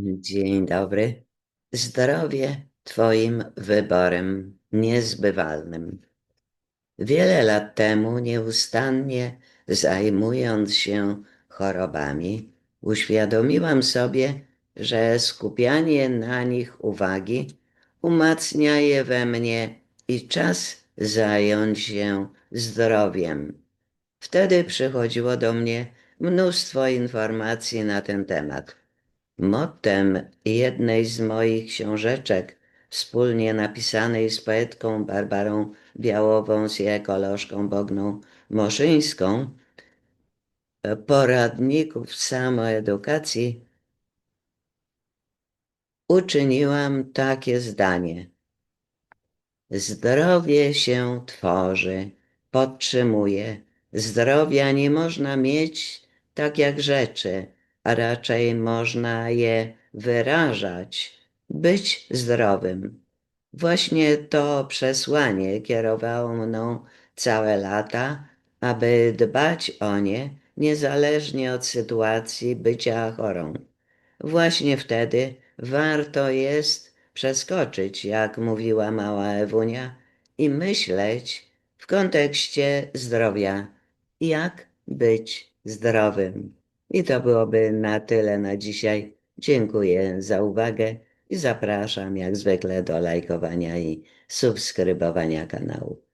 Dzień dobry. Zdrowie Twoim wyborem niezbywalnym. Wiele lat temu, nieustannie zajmując się chorobami, uświadomiłam sobie, że skupianie na nich uwagi umacnia je we mnie i czas zająć się zdrowiem. Wtedy przychodziło do mnie mnóstwo informacji na ten temat. Mottem jednej z moich książeczek, wspólnie napisanej z poetką Barbarą Białową i ekolożką Bogną Moszyńską, poradników samoedukacji, uczyniłam takie zdanie. Zdrowie się tworzy, podtrzymuje. Zdrowia nie można mieć tak jak rzeczy, a raczej można je wyrażać, być zdrowym. Właśnie to przesłanie kierowało mną całe lata, aby dbać o nie niezależnie od sytuacji bycia chorą. Właśnie wtedy warto jest przeskoczyć, jak mówiła mała Ewunia, i myśleć w kontekście zdrowia, jak być zdrowym. I to byłoby na tyle na dzisiaj. Dziękuję za uwagę i zapraszam jak zwykle do lajkowania i subskrybowania kanału.